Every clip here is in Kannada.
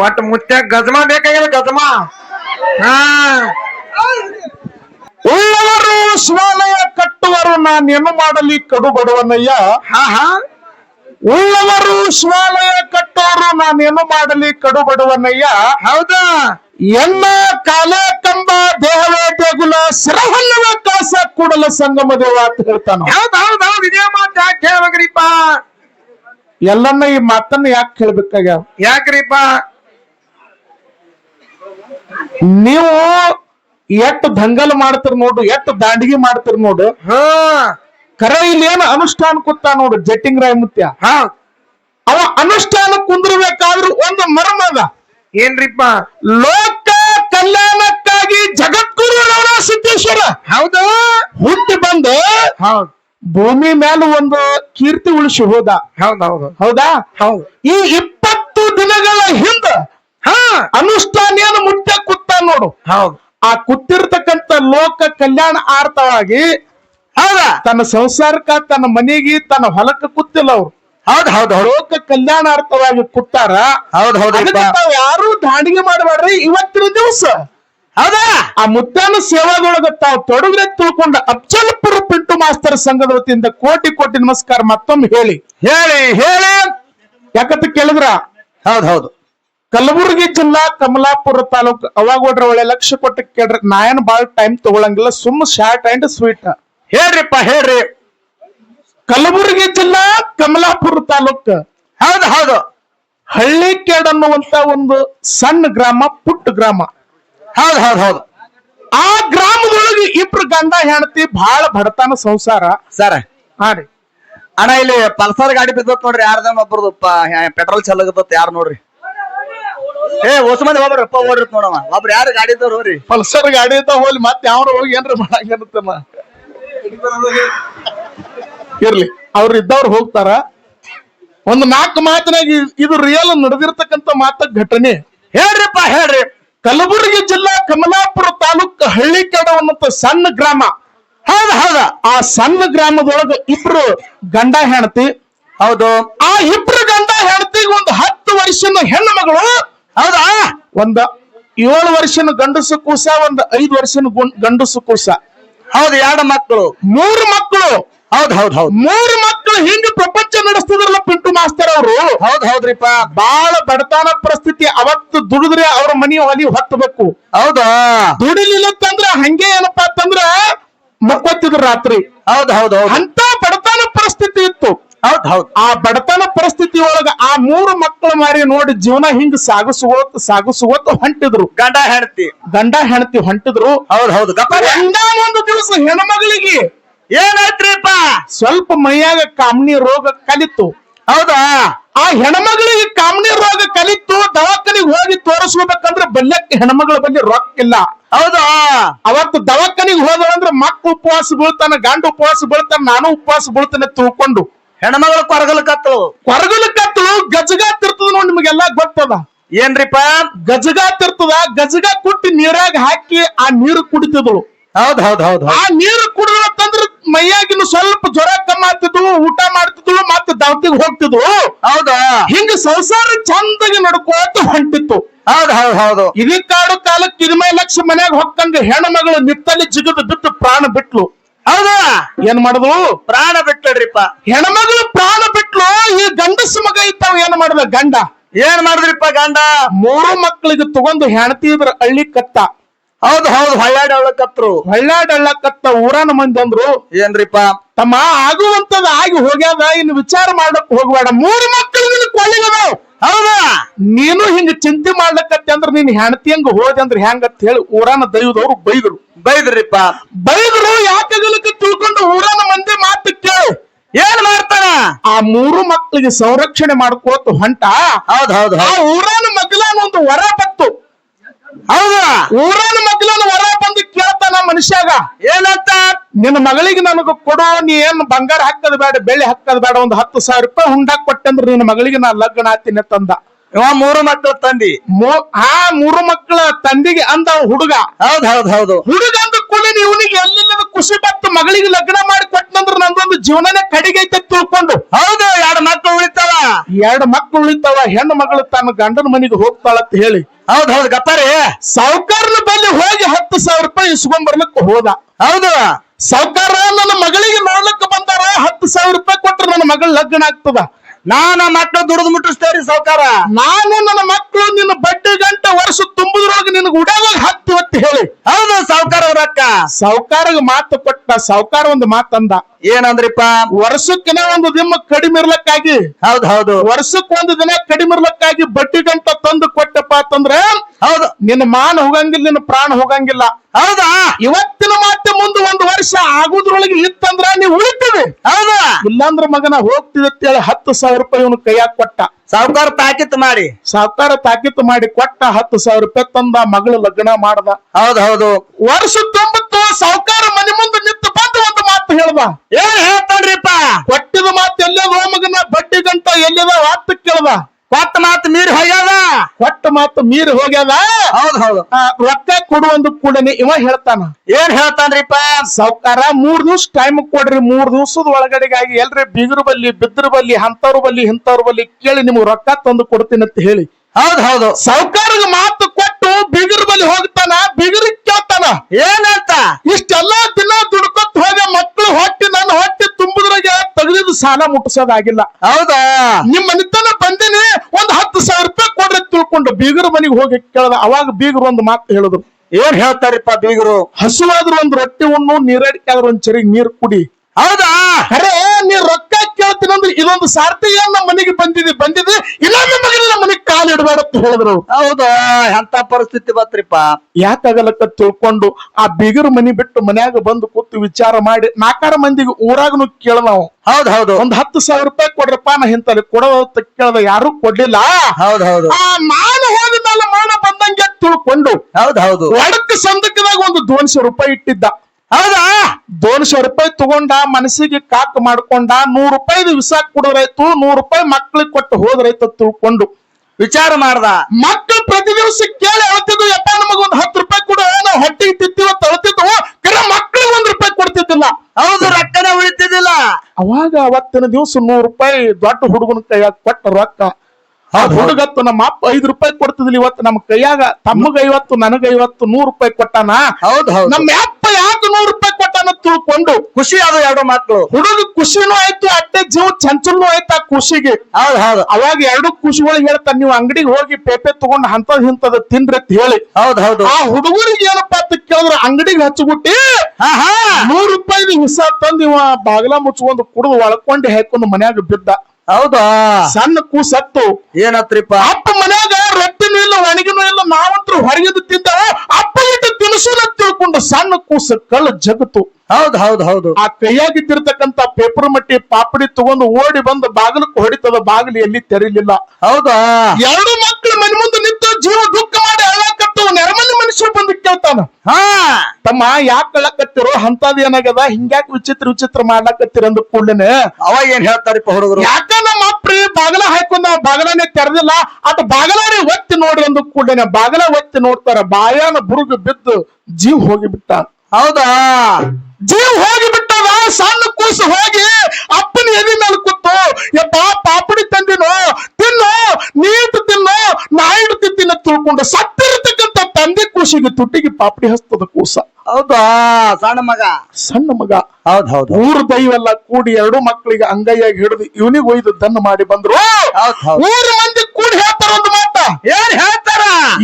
ಒಟ್ಟು ಮುತ್ಯ ಗಜಮ ಬೇಕಾಗಿಲ್ಲ ಗಜಮ? ಹಾ. ಉಳ್ಳವರು ಶಿವಾಲಯ ಕಟ್ಟುವರು ನಾನೇನು ಮಾಡಲಿ ಕಡು ಬಡವನಯ್ಯ. ಹಾ ಹಾ. ಉಳ್ಳವರು ಶಿವಾಲಯ ಕಟ್ಟುವರು ನಾನೇನು ಮಾಡಲಿ ಕಡು ಬಡವನಯ್ಯ. ಹೌದಾ? ಎಲ್ಲ ಕಾಲ ಕಂಬ ದೇಹವೇ ದೇಗುಲ ಸಿರಹಲ್ಲವ ಕಾಸ ಕೂಡಲ ಸಂಗಮ ದೇವ ಅಂತ ಹೇಳ್ತಾನ ಹೌದ್ ಹೌದ್ ಹೌದ್. ಇದೇ ಮಾತು ಯಾಕೆ ಹೇಳ್ಬೇಕ್ರಿಪ್ಪ ಎಲ್ಲನ್ನ ಈ ಮಾತನ್ನ ಯಾಕೆ ಹೇಳ್ಬೇಕಾಗ್ಯಾವ ಯಾಕ್ರಿಪ್ಪ? ನೀವು ಎಟ್ಟು ದಂಗಲ್ ಮಾಡ್ತಿರ್ ನೋಡು ಎಟ್ಟು ದಾಂಡಿಗೆ ಮಾಡ್ತಿರ್ ನೋಡು. ಹಾ. ಕರೆ ಇಲ್ಲಿ ಏನು ಅನುಷ್ಠಾನ ಕೂತ ನೋಡು ಜಟ್ಟಿಂಗ್ ರಾಯ್ ಮುತ್ಯ. ಹೌದ್ ಅವ ಅನುಷ್ಠಾನ ಕುಂದ್ರಬೇಕಾದ್ರೂ ಒಂದು ಮರ್ಮ ಅದ. ಏನ್ರಿಪ್ಪ? ಲೋಕ ಕಲ್ಯಾಣಕ್ಕಾಗಿ ಜಗದ್ಗುರು ಸಿದ್ದೇಶ್ವರ. ಹೌದು. ಹುಟ್ಟಿ ಬಂದು ಹೌದು. ಭೂಮಿ ಮೇಲೆ ಒಂದು ಕೀರ್ತಿ ಉಳಿಸಿ ಹೋದ. ಹೌದೌದು ಹೌದು. ಹೌದಾ? ಹೌದು. ಈ ಇಪ್ಪತ್ತು ದಿನಗಳ ಹಿಂದ ಹಾ ಅನುಷ್ಠಾನ ಮುಟ್ಟ ಕುತ್ತ ನೋಡು. ಹೌದು. ಆ ಕುತ್ತಿರ್ತಕ್ಕಂತ ಲೋಕ ಕಲ್ಯಾಣ ಆರ್ಥವಾಗಿ ಹೌದಾ? ತನ್ನ ಸಂಸಾರಕ್ಕ ತನ್ನ ಮನೆಗೆ ತನ್ನ ಹೊಲಕ್ಕ ಕುತ್ತಿಲ್ಲ ಅವ್ರು. ಹೌದ್ ಹೌದು ಲೋಕ ಕಲ್ಯಾಣ ಅರ್ಥವಾಗಿ ಕುಟ್ಟಾರ ಹೌದ್ ಹೌದು ಯಾರು ದಾಂಡಿಗೆ ಮಾಡಬೇಡ್ರಿ ಇವತ್ತಿನ ದಿವಸ. ಹೌದಾ? ಆ ಮುತ್ತಾನ ಸೇವಾದೊಳಗ ತಾವು ತೊಡಗ್ರೆ ತಿಳ್ಕೊಂಡ ಅಫ್ಜಲ್ಪುರ ಪಿಂಟು ಮಾಸ್ತರ್ ಸಂಘದ ವತಿಯಿಂದ ಕೋಟಿ ಕೋಟಿ ನಮಸ್ಕಾರ ಮತ್ತೊಮ್ಮೆ ಹೇಳಿ. ಹೇಳಿ ಹೇಳಿ. ಯಾಕತ್ತ ಕೇಳಿದ್ರ? ಹೌದ್ ಹೌದು. ಕಲಬುರಗಿ ಜಿಲ್ಲಾ ಕಮಲಾಪುರ ತಾಲೂಕು ಅವಾಗ ಒಳ್ಳೆ ಲಕ್ಷ ಕೊಟ್ಟು ಕೇಳ್ರಿ ನಾಯನ್ ಬಾಳ್ ಟೈಮ್ ತಗೊಳಂಗಿಲ್ಲ ಸುಮ್ಮ ಶಾರ್ಟ್ ಅಂಡ್ ಸ್ವೀಟ್ ಹೇಳ್ರಿಪ್ಪ ಹೇಳ್ರಿ. ಕಲಬುರಗಿ ಜಿಲ್ಲಾ ಕಮಲಾಪುರ ತಾಲೂಕು. ಹೌದು ಹೌದು. ಹಳ್ಳಿಕೇಡ್ ಅನ್ನುವಂತ ಒಂದು ಸಣ್ಣ ಗ್ರಾಮ ಪುಟ್ಟ ಗ್ರಾಮ. ಹೌದು ಹೌದು ಹೌದು. ಆ ಗ್ರಾಮದೊಳಗೆ ಇಬ್ರು ಗಂಡ ಹೆಂಡತಿ ಬಹಳ ಬಡತನ ಸಂಸಾರ. ಸರ್. ಹಾ ರೀ. ಅಣ್ಣ ಇಲ್ಲಿ ಪಲ್ಸರ್ ಗಾಡಿ ಬಿದ್ದತ್ ನೋಡ್ರಿ ಯಾರ್ದ ಒಬ್ರದ್ದು ಪೆಟ್ರೋಲ್ ಚಲ್ಲಗತ್ತ ಯಾರು ನೋಡ್ರಿ? ಏ ಹೊಸ ಮಂದಿ ಒಬ್ರಪ್ಪ ಓಡಿರ್ತ ನೋಡವ. ಒಬ್ರು ಯಾರು ಗಾಡಿ ಇದ್ದವ್ರು ಹೋರಿ ಪಲ್ಸರ್ ಗಾಡಿ ಇದ್ದ ಹೋಗ್ಲಿ ಮತ್ತೆ ಯಾವ್ರ ಹೋಗಿ ಏನ್ರ ಮಾಡಂಗತ್ತಮ್ಮ ಇರ್ಲಿ ಅವ್ರು ಇದ್ದವ್ರು ಹೋಗ್ತಾರ. ಒಂದು ನಾಲ್ಕು ಮಾತನಾಗ ಇದು ರಿಯಲ್ ನಡೆದಿರ್ತಕ್ಕಂತ ಮಾತ ಘಟನೆ. ಹೇಳ್ರಿಪ್ಪ ಹೇಳ್ರಿ. ಕಲಬುರಗಿ ಜಿಲ್ಲಾ ಕಮಲಾಪುರ ತಾಲೂಕ್ ಹಳ್ಳಿಕೇಡ ಅನ್ನಂತ ಸಣ್ಣ ಗ್ರಾಮ. ಹೌದ ಹೌದ. ಆ ಸಣ್ಣ ಗ್ರಾಮದೊಳಗ ಇಬ್ರು ಗಂಡ ಹೆಂಡತಿ. ಹೌದು. ಆ ಇಬ್ರು ಗಂಡ ಹೆಣತಿಗೆ ಒಂದು ಹತ್ತು ವರ್ಷದ ಹೆಣ್ಣು ಮಗಳು ಹೌದಾ? ಒಂದ ಏಳು ವರ್ಷನ ಗಂಡಸು ಕೂಸ ಒಂದ್ ಐದು ವರ್ಷನ ಗಂಡಸು ಕೂಸ. ಹೌದು ಎರಡು ಮಕ್ಕಳು. ಮೂರು ಮಕ್ಕಳು. ಹೌದ್ ಹೌದ್ ಹೌದ್. ಮೂರು ಮಕ್ಕಳು ಹಿಂಗ ಪ್ರಪಂಚ ನಡೆಸ್ತಿದ್ರಲ್ಲ ಪಿಂಟು ಮಾಸ್ತರ್ ಅವರು. ಹೌದ್ ಹೌದ್ರಿಪ್ಪ. ಬಾಳ ಬಡತನ ಪರಿಸ್ಥಿತಿ ಅವತ್ತು ದುಡಿದ್ರೆ ಅವ್ರ ಮನಿ ಹೊಲಿ ಹೊತ್ತಬೇಕು. ಹೌದಾ? ದುಡಿಲಿಲ್ಲತ್ತಂದ್ರ ಹಂಗೆ ಏನಪ್ಪಾ ಅಂತಂದ್ರ ಮಕ್ಕೊತ್ತಿದ್ರು ರಾತ್ರಿ. ಹೌದ್ ಹೌದ್ ಹೌದ್. ಅಂತ ಹೌದ್ ಹೌದ್. ಆ ಬಡತನ ಪರಿಸ್ಥಿತಿ ಒಳಗ ಆ ಮೂರು ಮಕ್ಕಳ ಮಾರಿ ನೋಡಿ ಜೀವನ ಹಿಂಗ್ ಸಾಗಿಸುವ ಸಾಗಿಸುವತ್ತು ಹೊಂಟಿದ್ರು. ಗಂಡ ಹೆಂಡತಿ. ಗಂಡ ಹೆಂಡತಿ ಹೊಂಟಿದ್ರು. ಹೌದ್ ಹೌದು. ಒಂದಾನೊಂದು ದಿವಸ ಹೆಣ್ಮಗಳಿಗೆ ಏನಾಯ್ತ್ರಿಪ್ಪ? ಸ್ವಲ್ಪ ಮೈಯಾಗ ಕಾಮನಿ ರೋಗ ಕಲಿತು. ಹೌದಾ? ಆ ಹೆಣ್ಮಗಳಿಗೆ ಕಾಮನಿ ರೋಗ ಕಲಿತು ದವಾಖಾನಿಗೆ ಹೋಗಿ ತೋರಿಸ್ಕೋಬೇಕಂದ್ರೆ ಬಲ್ಯಕ್ಕೆ ಹೆಣ್ಮಗಳ ಬಗ್ಗೆ ರೊಕ್ಕ ಇಲ್ಲ. ಹೌದಾ? ಅವತ್ತು ದವಾಖಾನಿಗೆ ಹೋದಳಂದ್ರೆ ಮಕ್ಕಳು ಉಪವಾಸ ಬೀಳ್ತಾನ ಗಂಡ ಉಪವಾಸ ಬೀಳ್ತಾನ ನಾನು ಉಪವಾಸ ಬೀಳ್ತಾನೆ ತಿಳ್ಕೊಂಡು. ಹೆಣ್ಮಗಳು ಕೊರಗಲು ಕತ್ತಲು. ಕೊರಗಲು ಕತ್ತಲು ಗಜಗಾತಿರ್ತದ ನೋಡಿ ನಿಮಗೆಲ್ಲ ಗೊತ್ತದ. ಏನ್ರಿಪ್ಪ? ಗಜಗಾತಿರ್ತದ ಗಜಗ ಕುಟ್ಟಿ ನೀರಾಗ ಹಾಕಿ ಆ ನೀರು ಕುಡಿತಿದ್ಳು. ಹೌದ್ ಹೌದ್ ಹೌದ್ ಆ ನೀರು ಕುಡಿದ್ರಂದ್ರ ಮೈಯಾಗಿನ ಸ್ವಲ್ಪ ಜ್ವರ ಕಮ್ಮ ಊಟ ಮಾಡ್ತಿದ್ಳು ಮತ್ತೆ ದಾವತಿಗೆ ಹೋಗ್ತಿದ್ವು ಹೌದಾ? ಹಿಂಗ ಸಂಸಾರ ಚಂದಾಗಿ ನಡ್ಕೋತ ಹೊಂಟಿತ್ತು. ಹೌದ್ ಹೌದ್ ಹೌದು. ಇದಕ್ಕಾಡು ಕಾಡು ಕಾಲಕ್ಕೆ ಇದ್ಮೈ ಲಕ್ಷ ಮನೆಯಾಗ ಹೊಕ್ಕಂಗ ಹೆಣ್ಣು ಮಗಳು ನಿತ್ತಲ್ಲಿ ಜಿಗದು ಬಿಟ್ಟು ಪ್ರಾಣ ಬಿಟ್ಲು. ಹೌದಾ? ಏನ್ ಮಾಡುದು? ಪ್ರಾಣ ಬಿಟ್ಟಡ್ರಿಪ್ಪ ಹೆಣ್ಮಗಳು ಪ್ರಾಣ ಬಿಟ್ಲು ಈ ಗಂಡಸ ಮಗ ಇದ್ದಾವ ಏನ್ ಮಾಡುದ? ಗಂಡ. ಏನ್ ಮಾಡಿದ್ರಿಪ್ಪ ಗಂಡ? ಮೂರು ಮಕ್ಕಳಿಗೆ ತಗೊಂಡು ಹೆಣತಿ ಇದ್ರ ಹಳ್ಳಿ ಕತ್ತ. ಹೌದು ಹೌದು ಹಳ್ಳಾಡ ಕತ್ರು. ಹಳ್ಳಾಡ ಕತ್ತ ಊರನ ಮಂದಿ ಅಂದ್ರು. ಏನ್ರಿಪ್ಪ? ತಮ್ಮ ಆಗುವಂತದ ಆಗಿ ಹೋಗ್ಯಾದ ಇನ್ನು ವಿಚಾರ ಮಾಡಕ್ ಹೋಗ್ಬೇಡ. ಮೂರು ಮಕ್ಕಳಿಗೆ ಕೊಳ್ಳಿಗದಾವ್. ಹೌದಾ? ನೀನು ಹಿಂಗ ಚಿಂತೆ ಮಾಡ್ಲಕತ್ತೆ ಅಂದ್ರ ನೀನ್ ಹೆಣತಿ ಹಂಗ ಹೋದೆ ಅಂದ್ರ ಅಂತ ಹೇಳಿ ಊರಾನ ದೈವದವ್ರು ಬೈದ್ರು. ಬೈದ್ರಿಪ್ಪ. ಬೈದ್ರು ಯಾಕಾಗಲಕ್ಕೆ ತಿಳ್ಕೊಂಡು ಊರನ ಮಂದಿ ಮಾತು ಕೇಳಿ. ಏನ್ ಮಾಡ್ತಾನ? ಆ ಮೂರು ಮಕ್ಕಳಿಗೆ ಸಂರಕ್ಷಣೆ ಮಾಡ್ಕೋತ ಹೊಂಟ. ಹೌದ್ ಹೌದ್ ಆ ಊರಾನ ಊರನ ಮಗ್ಲಾನ ಒಂದು ವರ ಬತ್ತು ಹೌದಾ? ಊರಾನ ಮಗ್ಲಾನ ವರ ಬಂದು ಕೇಳ್ತಾನ ಮನುಷ್ಯಾಗ. ಏನಂತ? ನಿನ್ನ ಮಗಳಿಗೆ ನನಗ ಕೊಡೋ ನೀ ಏನ್ ಬಂಗಾರ ಹಾಕದ್ ಬೇಡ ಬೆಳ್ಳಿ ಹಾಕದ್ ಬೇಡ ಒಂದು ಹತ್ತು ಸಾವಿರ ರೂಪಾಯಿ ಹುಂಡಾಕ್ ಕೊಟ್ಟಂದ್ರ ನಿನ್ನ ಮಗಳಿಗೆ ನಾ ಲಗ್ನ ಆತೀನಿ ತಂದ. ಇವ ಮೂರು ಮಕ್ಕಳ ತಂದಿ? ಆ ಮೂರು ಮಕ್ಕಳ ತಂದಿಗೆ ಅಂದ ಹುಡುಗ. ಹೌದ್ ಹೌದ್ ಹೌದು. ಹುಡುಗ ಅಂದ ಕೂಡ ಇವನಿಗೆ ಎಲ್ಲಿಲ್ಲದ ಖುಷಿ ಬತ್ತು ಮಗಳಿಗೆ ಲಗ್ನ ಮಾಡಿ ಕೊಟ್ಟನಂದ್ರ ನಂದೊಂದು ಜೀವನನೇ ಕಡಿಗೈತೆ ತಿಳ್ಕೊಂಡು. ಹೌದು ಎರಡು ಮಕ್ಕಳು ಉಳಿತಾವ. ಎರಡು ಮಕ್ಕಳು ಉಳಿತಾವ ಹೆಣ್ಣು ಮಗಳು ತನ್ನ ಗಂಡನ ಮನೆಗೆ ಹೋಗ್ತಾಳಂತ ಹೇಳಿ. ಹೌದ್ ಹೌದು ಗಪ್ಪಾರಿ. ಸಾವುಕಾರನ ಬಲ್ಲಿ ಹೋಗಿ ಹತ್ತು ಸಾವಿರ ರೂಪಾಯಿ ಇಸ್ಕೊಂಡ್ ಬರ್ಲಿಕ್ಕೆ ಹೋದ. ಹೌದು. ಸಾವುಕಾರ ನನ್ನ ಮಗಳಿಗೆ ನೋಡ್ಲಿಕ್ಕೆ ಬಂದಾರ, ಹತ್ತು ಸಾವಿರ ರೂಪಾಯಿ ಕೊಟ್ರೆ ನನ್ನ ಮಗಳ ಲಗ್ನ ಆಗ್ತದ. ನಾನ ಮಕ್ಕಳ ದುಡಿದು ಮುಟ್ಟಿಸ್ತೇವ್ರಿ ಸಾವ್ಕಾರ. ನಾನು ನನ್ನ ಮಕ್ಕಳು, ನಿನ್ನ ಬಡ್ಡಿ ಗಂಟೆ ವರ್ಷ ತುಂಬುದ್ರೊಳಗೆ ನಿನಗೆ ಉಡಾವಾಗ ಹತ್ತಿ ಹೊತ್ತು ಹೇಳಿ ಹೌದು ಸಾವ್ಕಾರ ಅವ್ರಕ್ಕ ಸಾವುಕಾರಗ ಮಾತು ಕೊಟ್ಟ ಸಾವುಕಾರ ಒಂದು ಮಾತಂದ. ಏನಂದ್ರಿಪ್ಪ? ವರ್ಷಕ್ಕಿನ ಒಂದು ದಿನ ಕಡಿಮೆ ಇರ್ಲಕ್ಕಾಗಿ. ಹೌದ್ ಹೌದು. ವರ್ಷಕ್ಕೆ ಒಂದು ದಿನ ಕಡಿಮೆ ಇರ್ಲಕ್ಕಾಗಿ ಬಡ್ಡಿ ಗಂಟ ತಂದು ಕೊಟ್ಟಪ್ಪ ಅಂತಂದ್ರೆ ಹೌದು. ನಿನ್ನ ಮಾನ ಹೋಗಂಗಿಲ್ಲ ನಿನ್ನ ಪ್ರಾಣ ಹೋಗಂಗಿಲ್ಲ. ಹೌದಾ? ಇವತ್ತಿನ ಮಾತೆ ಮುಂದೆ ಒಂದು ವರ್ಷ ಆಗುದ್ರೊಳಗೆ ಇತ್ತಂದ್ರ ನೀವು ಉಳಿತೀವಿ. ಹೌದಾ? ಇಲ್ಲಾಂದ್ರ ಮಗನ ಹೋಗ್ತಿದತ್ತೇಳಿ ಹತ್ತು ಸಾವಿರ ರೂಪಾಯಿ ಇವನು ಕೈಯಾಗ ಕೊಟ್ಟ. ಸಾವ್ಕಾರ ತಾಕಿತ್ ಮಾಡಿ. ಸಾವುಕಾರ ತಾಕೀತು ಮಾಡಿ ಕೊಟ್ಟ ಹತ್ತು ಸಾವಿರ ರೂಪಾಯಿ ತಂದ ಮಗಳು ಲಗ್ನ ಮಾಡ್ದ. ಹೌದ್ ಹೌದು. ವರ್ಷ ತೊಂಬತ್ತು ಸಾವುಕಾರ ಮನೆ ಮುಂದೆ ನಿಂತು ಬಂದು ಒಂದು ಮಾತು ಹೇಳ್ದ. ಏನ್ ಹೇಳ್ತಾನ್ರಿಪ್ಪ ಕೊಟ್ಟಿದ ಮಾತು ಎಲ್ಲದ ಮಗನ ಬಡ್ಡಿ ಗಂಟ ಎಲ್ಲದ ಮಾತು ಕೇಳ್ದ. ಕೊಟ್ಟ ಮಾತು ಮೀರಿ ಹೋಗ್ಯದ? ಕೊಟ್ಟ ಮಾತು ಮೀರಿ ಹೋಗ್ಯದ? ಹೌದ್ ಹೌದು. ರೊಕ್ಕ ಕೊಡುವಂದು ಕೂಡನೆ ಇವ ಹೇಳ್ತಾನ. ಏನ್ ಹೇಳ್ತಾನ್ರಿಪ್ಪ? ಸೌಕಾರ ಮೂರ್ ದಿವ್ಸ ಟೈಮ್ ಕೊಡ್ರಿ ಮೂರ್ ದಿವ್ಸದ ಒಳಗಡೆಗಾಗಿ ಎಲ್ರಿ ಬೀಗರು ಬಲ್ಲಿ ಬಿದ್ರ ಬಲ್ಲಿ ಅಂತವ್ರ ಬಲ್ಲಿ ಇಂಥವ್ರ ಬಲ್ಲಿ ಕೇಳಿ ನಿಮ್ಗೆ ರೊಕ್ಕ ತಂದು ಕೊಡ್ತೀನಿ ಅಂತ ಹೇಳಿ. ಹೌದ್ ಹೌದು. ಸೌಕಾರ ಮಾತು ಕೊಟ್ಟು ಬೀಗರ ಬಲಿ ಹೋಗ್ತಾನ ಬಿಗಿರ್ ಕೇಳ್ತಾನ. ಏನಂತ ಇಷ್ಟೆಲ್ಲಾ ದಿನ ದುಡ್ಕೊತ್ ಹೋದ ಮಕ್ಕಳು ಹೊಟ್ಟಿ ನನ್ನ ಹೊಟ್ಟಿ ತುಂಬುದ್ರಾಗ ತೆಗೆದಿದ್ದು ಸಾಲ ಮುಟ್ಟಿಸೋದಾಗಿಲ್ಲ. ಹೌದಾ? ನಿಮ್ಮ ಮನಿತನ ಬಂದಿನಿ ಒಂದ್ ಹತ್ತು ಸಾವಿರ ರೂಪಾಯಿ ಕೊಡ್ರಿ ತಿಳ್ಕೊಂಡು ಬೀಗರ ಮನೆಗೆ ಹೋಗಿ ಕೇಳ್ದ. ಅವಾಗ ಬೀಗರು ಒಂದು ಮಾತು ಹೇಳಿದ್ರು ಏನ್ ಹೇಳ್ತಾರಿಪ್ಪ ಬೀಗರು? ಹಸುವಾದ್ರೂ ಒಂದ್ ರೊಟ್ಟಿ ಉಣ್ಣು ನೀರಡಿಕೆ ಆದ್ರೂ ಒಂದ್ ಚರಿಗೆ ನೀರ್ ಕುಡಿ. ಹೌದಾ? ಅರೆ ನೀರ್ ರೊಕ್ಕ ಕೇಳ್ತೀನಿ ಅಂದ್ರೆ ಇದೊಂದು ಸಾರ್ಥಿಯ ನಮ್ಮ ಮನೆಗೆ ಬಂದಿದೆ ಬಂದಿದೆ. ಇನ್ನೊಮ್ಮೆ ಮಗನ ನಮ್ಮ ಮನೆಗೆ ಕಾಲು ಇಡಬೇಡ ಅಂತ ಹೇಳಿದ್ರು. ಹೌದಾ? ಎಂತ ಪರಿಸ್ಥಿತಿ ಬತ್ರಿಪ್ಪ ಯಾಕಾಗಲಕ್ಕ ತಿಳ್ಕೊಂಡು ಆ ಬಿಗರು ಮನಿ ಬಿಟ್ಟು ಮನ್ಯಾಗ ಬಂದು ಕೂತು ವಿಚಾರ ಮಾಡಿ ನಾಕಾರ ಮಂದಿಗೆ ಊರಾಗನು ಕೇಳ ನಾವು ಹೌದ್ ಹೌದು. ಒಂದ್ ಹತ್ತು ಸಾವಿರ ರೂಪಾಯಿ ಕೊಡ್ರಪ್ಪ ನಾ ಹಿಂತಲ್ಲಿ ಕೊಡೋ ಅಂತ ಕೇಳ್ದ ಯಾರು ಕೊಡ್ಲಿಲ್ಲ. ಹೌದ್ ಹೌದು. ಆ ಮಾನ ಹೋದ್ಮೇಲೆ ಮಾನ ಬಂದಂಗೆ ತಿಳ್ಕೊಂಡು ಹೌದ್ ಹೌದು. ಒಡಕ್ಕೆ ಸಂದಕದಾಗ ಒಂದು ದೋನ್ಶೆ ರೂಪಾಯಿ ಇಟ್ಟಿದ್ದ. ಹೌದಾ? ದೋನ್ಶೆ ರೂಪಾಯಿ ತಗೊಂಡ ಮನಸ್ಸಿಗೆ ಕಾಕ್ ಮಾಡ್ಕೊಂಡ ನೂರ್ ರೂಪಾಯಿ ವಿಸಾಕ್ ಕೊಡೋರಾಯ್ತು ನೂರ್ ರೂಪಾಯಿ ಮಕ್ಳಿಗೆ ಕೊಟ್ಟು ಹೋದ್ರಾಯ್ತು ರೈತ ತಿಳ್ಕೊಂಡು. ವಿಚಾರ ಮಾಡ್ದ. ಮಕ್ಕಳು ಪ್ರತಿ ದಿವಸ ಕೇಳಿ ಹೇಳ್ತಿದ್ವು ಯಪ್ಪ ನಮಗೊಂದು ಒಂದ್ ಹತ್ತು ರೂಪಾಯಿ ಕೊಡು ನಾವು ಹೊಟ್ಟಿಗೆ ತಿತ್ತಿವ ತಳ್ತಿದ್ವು ಕರೆ ಮಕ್ಳಿಗೆ ಒಂದ್ ರೂಪಾಯಿ ಕೊಡ್ತಿದ್ದಿಲ್ಲ. ಹೌದು ರೊಕ್ಕನ ಉಳಿತಿದ್ದಿಲ್ಲ. ಅವಾಗ ಅವತ್ತಿನ ದಿವಸ ನೂರ್ ರೂಪಾಯಿ ದೊಡ್ಡ ಹುಡುಗನ ಕೈಯಾಗ ಕೊಟ್ಟ ರೊಕ್ಕ. ಹುಡುಗತ್ತು ನಮ್ಮ ಅಪ್ಪ ಐದು ರೂಪಾಯಿ ಕೊಡ್ತಿದ್ಲಿ ಇವತ್ತು ನಮ್ ಕೈಯಾಗ. ತಮ್ಮಗ ಐವತ್ತು ನನಗ ಐವತ್ತು ನೂರ್ ರೂಪಾಯಿ ಕೊಟ್ಟಾನ? ಹೌದ್ ಹೌದು. ನಮ್ಮ ಅಪ್ಪ ಯಾಕೆ ನೂರ್ ರೂಪಾಯಿ ಕೊಟ್ಟಾನ ತಿಳ್ಕೊಂಡು ಖುಷಿ ಅದು ಎರಡು ಮಕ್ಕಳು ಹುಡುಗ ಖುಷಿನೂ ಆಯ್ತು ಅಟ್ಟೆ ಜೀವ ಚಂಚಲ್ನೂ ಆಯ್ತು ಆ ಖುಷಿಗೆ. ಹೌದ್ ಹೌದು. ಅವಾಗ ಎರಡು ಖುಷಿಗಳು ಹೇಳ್ತಾರೆ ನೀವು ಅಂಗಡಿಗೆ ಹೋಗಿ ಪೇಪೆ ತಗೊಂಡು ಹಂತದ ಹಿಂತದ ತಿನ್ರಿ ಅಂತ ಹೇಳಿ. ಹೌದ್ ಹೌದು. ಆ ಹುಡುಗರಿಗೆ ಏನಪ್ಪಾ ಅಂತ ಕೇಳಿದ್ರೆ ಅಂಗಡಿಗೆ ಹಚ್ಚಗುಟ್ಟಿ ನೂರ್ ರೂಪಾಯಿ ಹಿಸ ತಂದು ಇವ ಬಾಗಲ ಮುಚ್ಕೊಂಡು ಕುಡಿದು ಒಳಕೊಂಡಿ ಹಾಕೊಂಡು ಮನ್ಯಾಗ ಬಿದ್ದ. ಹೌದಾ? ಸಣ್ಣ ಕೂಸತ್ತು. ಏನತ್ರಿಪ್ಪ? ಅಪ್ಪ ಮನ್ಯಾಗ ರೊಟ್ಟಿನೂ ಇಲ್ಲ ಒಣಗಿನೂ ಇಲ್ಲ ನಾವಂತೂ ಹೊರಗಿದ ತಿಂದ ಅಪ್ಪ ಇಟ್ಟು ತಿನಿಸೋದ ತಿಳ್ಕೊಂಡು ಸಣ್ಣ ಕೂಸ ಕಳ್ಳ ಜಗತ್ತು. ಹೌದ್ ಹೌದ್ ಹೌದು. ಆ ಕೈಯಾಗಿದ್ದಿರ್ತಕ್ಕಂತ ಪೇಪರ್ ಮಟ್ಟಿ ಪಾಪಡಿ ತಗೊಂಡು ಓಡಿ ಬಂದು ಬಾಗಿಲಕ್ಕೆ ಹೊಡಿತದ ಬಾಗಿಲು ಎಲ್ಲಿ ತೆರೀಲಿಲ್ಲ. ಹೌದಾ? ಎರಡು ಮಕ್ಕಳು ಮನೆ ಮುಂದೆ ನಿಂತ ಜೀವ ಹಾ. ತಮ್ಮ ಯಾಕೆ ಅಳ್ಳಕತ್ತಿರೋ ಅಂತದ್ ಏನಾಗದ ಹಿಂಗ್ಯಾಕ್ ವಿಚಿತ್ರ ವಿಚಿತ್ರ ಮಾಡ್ಲಕತ್ತೀರ ಅಂದ ಕೂಡ್ಲೇನೆ. ಅವಾಗ ಏನ್ ಹೇಳ್ತಾರಿಪ್ಪ ಹುಡುಗರು? ಯಾಕ ನಮ್ಮ ಅಪ್ರಿ ಬಾಗಲ ಹಾಕೊಂಡ್ ನಾವು ಬಾಗಲನೇ ತೆರೆದಿಲ್ಲ? ಅದ ಬಾಗಲಾರಿ ಒತ್ತಿ ನೋಡ್ರಿ ಅಂದ ಕೂಡ್ಲೇನೆ. ಬಾಗಲ ಒತ್ತಿ ನೋಡ್ತಾರ. ಬಾಯಾನ ಬುರುಗು ಬಿದ್ದು ಜೀವ್ ಹೋಗಿಬಿಟ್ಟ. ಹೌದಾ? ಜೀವ್ ಹೋಗಿಬಿಟ್ಟದ. ಸಣ್ಣ ಕೂಸು ಹೋಗಿ ಅಪ್ಪನ ಎದಿ ಮೇಲೆ ಕೂತು ಯಪ್ಪ ಪಾಪಡಿ ತಂದಿನೋ? ತಿನ್ನು? ನೀಟ್ ತಿನ್ನು? ನಾ ತಿನ್ನ ತಿಳ್ಕೊಂಡು ಸತ್ತಿರತಕ್ಕಂತ ತಂದೆ ಕೂಸಿಗೆ ತುಟ್ಟಿಗೆ ಪಾಪಡಿ ಹಸ್ತದ ಕೂಸ. ಹೌದಾ? ಸಣ್ಣ ಮಗ. ಸಣ್ಣ ಮಗ. ಹೌದ್ ಹೌದು ಊರ್ ದೈವೆಲ್ಲ ಕೂಡಿ ಎರಡು ಮಕ್ಕಳಿಗೆ ಅಂಗೈಯಾಗಿ ಹಿಡಿದು ಇವನಿಗೆ ಒಯ್ದು ದನ್ ಮಾಡಿ ಬಂದ್ರು. ಹೌದ್ ಹೌದು. ಊರ ಮಂದಿ ಕೂಡಿ ಹೇಳ್ತಾರ ಒಂದು ಮಾತ. ಏನ್ ಹೇಳ್ತಾರ?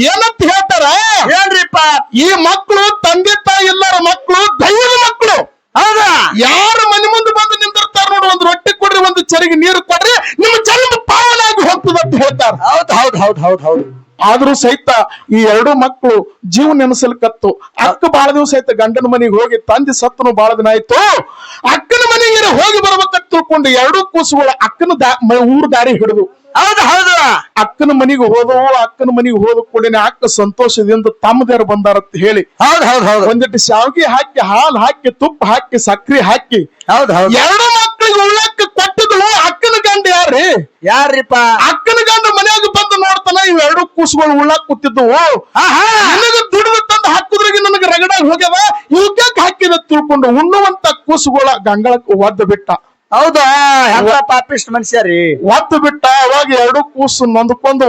ಏನಂತ ಹೇಳ್ತಾರ? ಹೇಳ್ರಿಪ್ಪ. ಈ ಮಕ್ಕಳು ತಂದೆ ತಾಯಿ ಎಲ್ಲರ ಮಕ್ಕಳು ದೈವದ ಮಕ್ಕಳು ಹೌದಾ? ಯಾರು ಮನೆ ಮುಂದೆ ಬಂದು ನಿಂತಿರ್ತಾರ ನೋಡು ಒಂದು ರೊಟ್ಟಿ ಕೊಡ್ರಿ ಒಂದು ಚರಿಗೆ ನೀರು ಕೊಡ್ರಿ ನಿಮ್ಮ ಜನ್ಮ ಪಾವನಾಗಿ ಹೋಗ್ತದ ಅಂತ ಹೇಳ್ತಾರ. ಹೌದ್ ಹೌದ್ ಹೌದ್ ಹೌದ್ ಹೌದು. ಆದ್ರೂ ಸಹಿತ ಈ ಎರಡು ಮಕ್ಕಳು ಜೀವ ನೆನಸಲ್ಕತ್ತು ಅಕ್ಕ ಬಾಳ ದಿವಸ ಆಯ್ತು ಗಂಡನ ಮನೆಗೆ ಹೋಗಿ ತಂದೆ ಸತ್ತನು ಬಾಳ ದಿನ ಆಯ್ತು. ಅಕ್ಕನ ಮನೆಗೆ ಹೋಗಿ ಬರ್ಬೇಕಂತ ತಿಳ್ಕೊಂಡು ಎರಡು ಕೂಸುಗಳು ಅಕ್ಕನ ಊರ್ ದಾರಿ ಹಿಡಿದು. ಹೌದು ಹೌದು. ಅಕ್ಕನ ಮನೆಗೆ ಹೋದವು ಅಕ್ಕನ ಮನೆಗೆ ಹೋದ ಕೂಡಲೇ ಅಕ್ಕ ಸಂತೋಷದಿಂದ ತಮ್ಮದೇರು ಬಂದಾರಂತ ಹೇಳಿ. ಹೌದ್ ಹೌದ್ ಹೌದು. ಒಂದಿಟ್ಟು ಶಾವಿಗೆ ಹಾಕಿ ಹಾಲು ಹಾಕಿ ತುಪ್ಪ ಹಾಕಿ ಸಕ್ರೆ ಹಾಕಿ. ಹೌದ್ ಹೌದು. ಎರಡು ಮಕ್ಕಳಿಗೆ ಉಳ್ಳಕ್ಕೆ ಕೊಟ್ಟಿದ್ಳು ಅಕ್ಕನ ಗಂಡ ಯಾರ್ರಿ? ಯಾರ್ರಿಪ್ಪ? ಅಕ್ಕ ಇವೆರಡು ಇವ್ ಎರಡು ಕೂಸುಗಳು ಉಳ್ಳಾಕ್ ಕೂತಿದ್ದವು. ನನಗ ದುಡಿದು ತಂದು ಹಾಕುದ್ರಿಗೆ ನನಗೆ ರಗಡ ಹೋಗ್ಯವ? ಇವಕ್ಕೆ ಹಾಕಿದ ತಿಳ್ಕೊಂಡು ಉಣ್ಣುವಂತ ಕೂಸುಗಳ ಗಂಗಳಕ್ಕೆ ಒದ್ದು ಬಿಟ್ಟ. ಹೌದಾ? ಪಾಪಿಸ್ಟ್ ಮನುಷ್ಯ ರೀ? ಒದ್ದು ಬಿಟ್ಟ ಅವಾಗ ಎರಡು ಕೂಸು ನೊಂದ್ಕೊಂಡು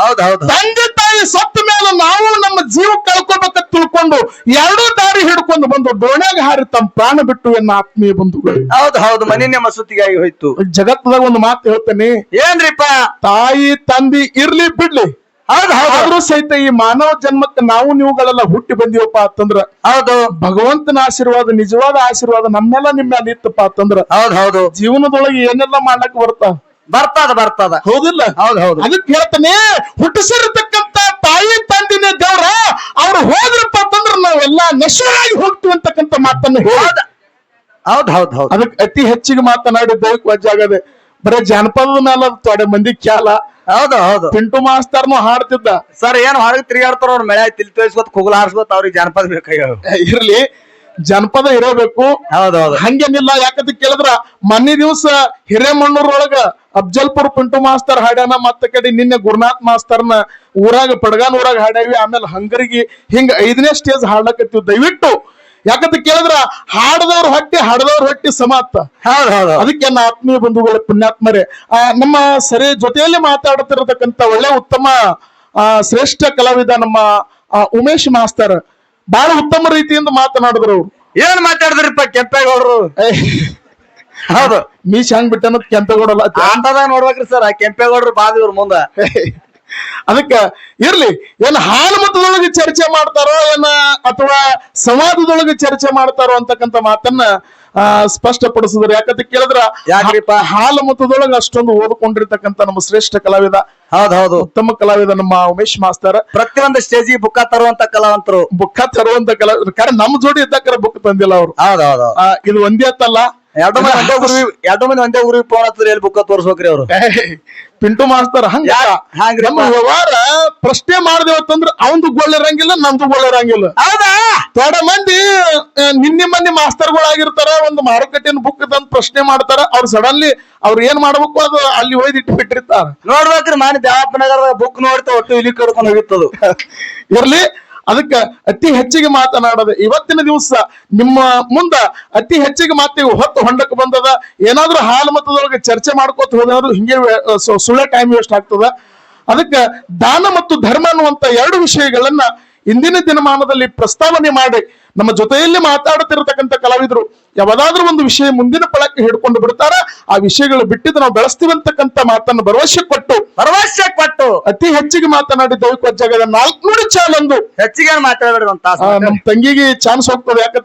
ಹೌದ್ ಹೌದ್. ತಂದೆ ತಾಯಿ ಸತ್ತ ಮೇಲೆ ನಾವು ನಮ್ಮ ಜೀವ ಕಳ್ಕೊಬೇಕ ತಿಳ್ಕೊಂಡು ಎರಡೂ ಬಂದು ಡೋಣ್ಯಾಗ ಹಾರಿ ತಮ್ಮ ಪ್ರಾಣ ಬಿಟ್ಟು ಎನ್ನ ಆತ್ಮೀಯ ಬಂಧುಗಳು. ಹೌದು ಹೌದು ಮನೆಯ ಮಸೂತಿಗಾಗಿ ಹೋಯ್ತು. ಜಗತ್ತದಾಗ ಒಂದು ಮಾತು ಹೇಳ್ತೇನೆ. ಏನ್ರಿಪ್ಪ? ತಾಯಿ ತಂದಿ ಇರ್ಲಿ ಬಿಡ್ಲಿ. ಹೌದ್ ಆದ್ರೂ ಸಹಿತ ಈ ಮಾನವ ಜನ್ಮಕ್ಕೆ ನಾವು ನೀವುಗಳೆಲ್ಲ ಹುಟ್ಟಿ ಬಂದಿವಪ್ಪ ಅಂತಂದ್ರ ಹೌದು. ಭಗವಂತನ ಆಶೀರ್ವಾದ ನಿಜವಾದ ಆಶೀರ್ವಾದ ನಮ್ಮೆಲ್ಲ ನಿಮ್ಮ ಅಲ್ಲಿ ಇತ್ತಪ್ಪ ಅಂತಂದ್ರ ಹೌದ್ ಹೌದು. ಜೀವನದೊಳಗೆ ಏನೆಲ್ಲ ಮಾಡ್ಲಕ್ ಬರ್ತ? ಬರ್ತದ ಬರ್ತದ. ಹೌದಿಲ್ಲ? ಹೌದ್ ಹೌದು. ಅದಕ್ಕೆ ಹೇಳ್ತಾನೆ ಹುಟ್ಟಿಸಿರ್ತಕ್ಕಂತ ತಾಯಿ ತಂದಿನೇ ದೇವ್ರ ಅವ್ರು ಹೋದ್ರಪ್ಪ ಅಂತಂದ್ರ ನಶರಾಗಿ ಹೋಗ್ತು ಅಂತಕ್ಕಂಥ ಮಾತನ್ನು ಹೇಳಿ. ಹೌದ್. ಹೌದ್ ಹೌದ್ ಹೌದ್. ಅದಕ್ಕೆ ಅತಿ ಹೆಚ್ಚಿಗೆ ಮಾತನಾಡಿದ್ದಕ್ಕೆ ವಜ್ಜೆ ಆಗದೆ ಬರೇ ಜಾನಪದದ ಮೇಲೆ ಅದು ತೊಡೆ ಮಂದಿ ಖ್ಯಾಲ. ಹೌದು ಹೌದು. ಪಿಂಟು ಮಾಸ್ತರ್ನು ಹಾಡ್ತಿದ್ದ. ಸರ್ ಏನ್ ಹೊರಗೆ ತಿರುಗಾಡ್ತಾರ ಅವ್ರ ಮಳೆ ತಿಳಿ ತೋರಿಸ್ಕೊತ ಕುಗ್ಲ ಹಾರಿಸ್ಕೊತ ಅವ್ರಿಗೆ ಜಾನಪದ ಬೇಕಾಗ್ಯಾವ. ಇರ್ಲಿ. ಜನಪದ ಇರಬೇಕು. ಹಂಗೇನಿಲ್ಲ. ಯಾಕಂತ ಕೇಳಿದ್ರ ಮನ್ನಿ ದಿವಸ ಹಿರೇಮಣ್ಣೂರೊಳಗ ಅಫ್ಜಲ್ಪುರ್ ಪಿಂಟು ಮಾಸ್ತರ್ ಹಾಡ್ಯಾನ ಮತ್ತ ಕಡೆ ನಿನ್ನೆ ಗುರುನಾಥ್ ಮಾಸ್ತರ್ನ ಊರಾಗ ಪಡ್ಗಾನ್ ಊರಾಗ ಹಾಡ್ಯಾವಿ. ಆಮೇಲೆ ಹಂಗರಿಗೆ ಹಿಂಗ ಐದನೇ ಸ್ಟೇಜ್ ಹಾಡ್ಲಕತ್ತೀವಿ. ದಯವಿಟ್ಟು ಯಾಕಂತ ಕೇಳಿದ್ರ ಹಾಡದವ್ರ ಹೊಟ್ಟಿ ಹಾಡದವ್ರ ಹೊಟ್ಟಿ ಸಮಾಪ್ತ. ಹೌದ್ ಹೌದು ಅದಕ್ಕೆ ನನ್ನ ಆತ್ಮೀಯ ಬಂಧುಗಳ ಪುಣ್ಯಾತ್ಮರೇ ಆ, ನಮ್ಮ ಸರಿ ಜೊತೆಯಲ್ಲಿ ಮಾತಾಡುತ್ತಿರತಕ್ಕಂತ ಒಳ್ಳೆ ಉತ್ತಮ ಆ, ಶ್ರೇಷ್ಠ ಕಲಾವಿದ ನಮ್ಮ ಆ, ಉಮೇಶ್ ಮಾಸ್ತರ್ ಬಹಳ ಉತ್ತಮ ರೀತಿಯಿಂದ ಮಾತನಾಡಿದ್ರು ಅವ್ರು. ಏನ್ ಮಾತಾಡಿದ್ರಿಪ್ಪ ಕೆಂಪೇಗೌಡರು? ಹೌದು. ಮೀಶ್ ಹೆಂಗ್ ಬಿಟ್ಟನ ಕೆಂಪೇಗೌಡಲ್ಲ ಆಟದಾಗ ನೋಡ್ಬೇಕ್ರಿ ಸರ್ ಕೆಂಪೇಗೌಡರು ಬಾದ ಇವ್ರ ಮುಂದ. ಅದಕ್ಕ ಇರ್ಲಿ ಏನ್ ಹಾಲು ಮತದೊಳಗೆ ಚರ್ಚೆ ಮಾಡ್ತಾರೋ ಏನ ಅಥವಾ ಸಂವಾದದೊಳಗೆ ಚರ್ಚೆ ಮಾಡ್ತಾರೋ ಅಂತಕ್ಕಂತ ಮಾತನ್ನ ಸ್ಪಷ್ಟಪಡಿಸಿದ್ರು ಯಾಕಂತ ಕೇಳಿದ್ರ ಯಾಕ್ರಿಪ್ಪ? ಹಾಲು ಮತದೊಳಗೆ ಅಷ್ಟೊಂದು ಓದ್ಕೊಂಡಿರ್ತಕ್ಕಂತ ನಮ್ಮ ಶ್ರೇಷ್ಠ ಕಲಾವಿದ ಹೌದೌದು. ಹೌದು ಉತ್ತಮ ಕಲಾವಿದ ನಮ್ಮ ಉಮೇಶ್ ಮಾಸ್ತರ್. ಪ್ರತಿಯೊಂದು ಸ್ಟೇಜ್ ಬುಕ್ಕ ತರುವಂತ ಕಲಾವಂತರು. ಬುಕ್ಕ ತರುವಂತ ಕಲಾವಿದ್ರು ಕರೆ ನಮ್ ಜೋಡಿ ಇದ್ದಕ್ಕರ ಬುಕ್ ತಂದಿಲ್ಲ ಅವ್ರು. ಹೌದೌದು. ಇದು ಒಂದೇ ಅತ್ತಲ್ಲ? ಎರಡು ಮನೆ ಒಂದೇ ಊರಿಗೆ ಎರಡು ಮನೆ ಒಂದೇ ಊರಿಗೆ ಫೋನ್ ಹತ್ತಿರ ಎಲ್ಲಿ ಬುಕ್ಕ ತೋರಿಸ್ಬೇಕ್ರಿ ಅವ್ರು? ಪಿಂಟು ಮಾಸ್ತಾರ ಹಂಗ. ನಮ್ಮ ವ್ಯವಹಾರ ಪ್ರಶ್ನೆ ಮಾಡ್ದೇವತ್ತಂದ್ರ ಅವಂದು ಗೊಳ್ಳಿರಂಗಿಲ್ಲ ನಮ್ದು ಗೊಳ್ಳಿರಂಗಿಲ್ಲ ಹೌದಾ? ಥೋಡ ಮಂದಿ ನಿನ್ನೆ ಮಂದಿ ಮಾಸ್ತರ್ಗಳಾಗಿರ್ತಾರ ಒಂದು ಮಾರುಕಟ್ಟೆನ ಬುಕ್ ತಂದ್ ಪ್ರಶ್ನೆ ಮಾಡ್ತಾರ ಅವ್ರು ಸಡನ್ಲಿ ಅವ್ರು ಏನ್ ಮಾಡ್ಬೇಕು ಅದು ಅಲ್ಲಿ ಒಯ್ದು ಇಟ್ಟು ಬಿಟ್ಟಿರ್ತಾರ ನೋಡ್ಬೇಕ್ರಿ ಮಾನಿ ದೇವಪ್ಪ ನಗರದ ಬುಕ್ ನೋಡ್ತಾ ಒಟ್ಟು ಇಲ್ಲಿ ಕರ್ಕೊಂಡು ಹೋಗಿತ್ತದು. ಇರ್ಲಿ ಅದಕ್ಕ ಅತಿ ಹೆಚ್ಚಿಗೆ ಮಾತನಾಡದೆ ಇವತ್ತಿನ ದಿವಸ ನಿಮ್ಮ ಮುಂದ ಅತಿ ಹೆಚ್ಚಿಗೆ ಮಾತಿಗೆ ಹೊತ್ತು ಹೊಂಡಕ್ಕೆ ಬಂದದ. ಏನಾದ್ರೂ ಹಾಲು ಮತದೊಳಗೆ ಚರ್ಚೆ ಮಾಡ್ಕೋತ ಹೋದ್ರು ಹಿಂಗೆ ಸುಳ್ಳೆ ಟೈಮ್ ವೇಸ್ಟ್ ಆಗ್ತದ. ಅದಕ್ಕೆ ದಾನ ಮತ್ತು ಧರ್ಮ ಅನ್ನುವಂತ ಎರಡು ವಿಷಯಗಳನ್ನ ಇಂದಿನ ದಿನಮಾನದಲ್ಲಿ ಪ್ರಸ್ತಾವನೆ ಮಾಡಿ ನಮ್ಮ ಜೊತೆಯಲ್ಲಿ ಮಾತಾಡುತ್ತಿರತಕ್ಕಂಥ ಕಲಾವಿದರು ಯಾವ್ದಾದ್ರೂ ಒಂದು ವಿಷಯ ಮುಂದಿನ ಪಳಕ್ಕೆ ಹಿಡ್ಕೊಂಡು ಬಿಡ್ತಾರ? ಆ ವಿಷಯಗಳು ಬಿಟ್ಟಿದ್ದು ನಾವು ಬೆಳೆಸ್ತೀವಿ ಅಂತಕ್ಕಂತ ಮಾತನ್ನು ಭರವಸೆ ಕೊಟ್ಟು ಭರವಸೆ ಕೊಟ್ಟು. ಅತಿ ಹೆಚ್ಚಿಗೆ ಮಾತನಾಡಿ ದೈವಿಕ ಜಾಗದ ನಾಲ್ಕುನೂರು ಚಾಲಂದು ಹೆಚ್ಚಿಗೆ ಒಂದು ತಾಸು ಆ, ನಮ್ ತಂಗಿಗೆ ಚಾನ್ಸ್ ಹೋಗ್ತದೆ. ಯಾಕಂತ